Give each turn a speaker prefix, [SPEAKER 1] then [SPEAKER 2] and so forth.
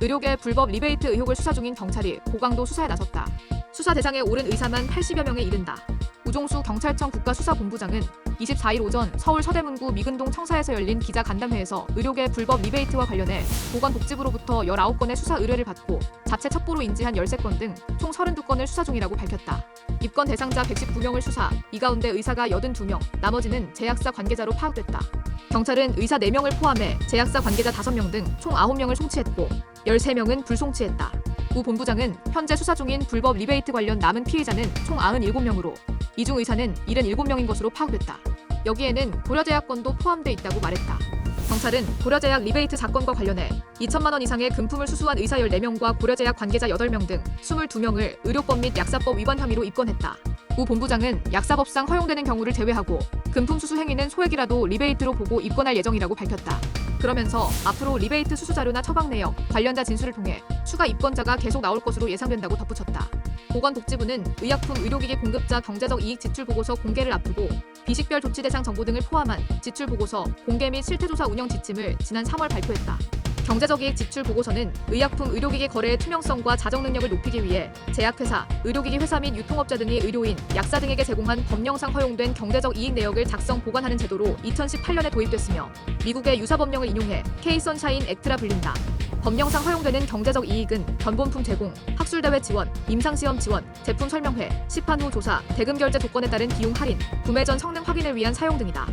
[SPEAKER 1] 의료계 불법 리베이트 의혹을 수사 중인 경찰이 고강도 수사에 나섰다. 수사 대상에 오른 의사만 80여 명에 이른다. 우종수 경찰청 국가수사본부장은 24일 오전 서울 서대문구 미근동 청사에서 열린 기자 간담회에서 의료계 불법 리베이트와 관련해 보건복지부로부터 19건의 수사 의뢰를 받고 자체 첩보로 인지한 13건 등 총 32건을 수사 중이라고 밝혔다. 입건 대상자 119명을 수사, 이 가운데 의사가 82명, 나머지는 제약사 관계자로 파악됐다. 경찰은 의사 4명을 포함해 제약사 관계자 5명 등 총 9명을 송치했고 13명은 불송치했다. 우 본부장은 현재 수사 중인 불법 리베이트 관련 남은 피해자는 총 97명으로 이중 의사는 77명인 것으로 파악됐다. 여기에는 고려제약건도 포함돼 있다고 말했다. 경찰은 고려제약 리베이트 사건과 관련해 2천만 원 이상의 금품을 수수한 의사 14명과 고려제약 관계자 8명 등 22명을 의료법 및 약사법 위반 혐의로 입건했다. 우 본부장은 약사법상 허용되는 경우를 제외하고 금품 수수 행위는 소액이라도 리베이트로 보고 입건할 예정이라고 밝혔다. 그러면서 앞으로 리베이트 수수 자료나 처방 내역, 관련자 진술을 통해 추가 입건자가 계속 나올 것으로 예상된다고 덧붙였다. 보건복지부는 의약품 의료기기 공급자 경제적 이익 지출 보고서 공개를 앞두고 비식별 조치 대상 정보 등을 포함한 지출 보고서 공개 및 실태조사 운영 지침을 지난 3월 발표했다. 경제적 이익 지출 보고서는 의약품 의료기기 거래의 투명성과 자정 능력을 높이기 위해 제약회사, 의료기기 회사 및 유통업자 등이 의료인, 약사 등에게 제공한 법령상 허용된 경제적 이익 내역을 작성 보관하는 제도로 2018년에 도입됐으며 미국의 유사 법령을 인용해 K-선샤인 액트라 불린다. 법령상 허용되는 경제적 이익은 견본품 제공, 학술대회 지원, 임상시험 지원, 제품 설명회, 시판 후 조사, 대금 결제 조건에 따른 비용 할인, 구매 전 성능 확인을 위한 사용 등이다.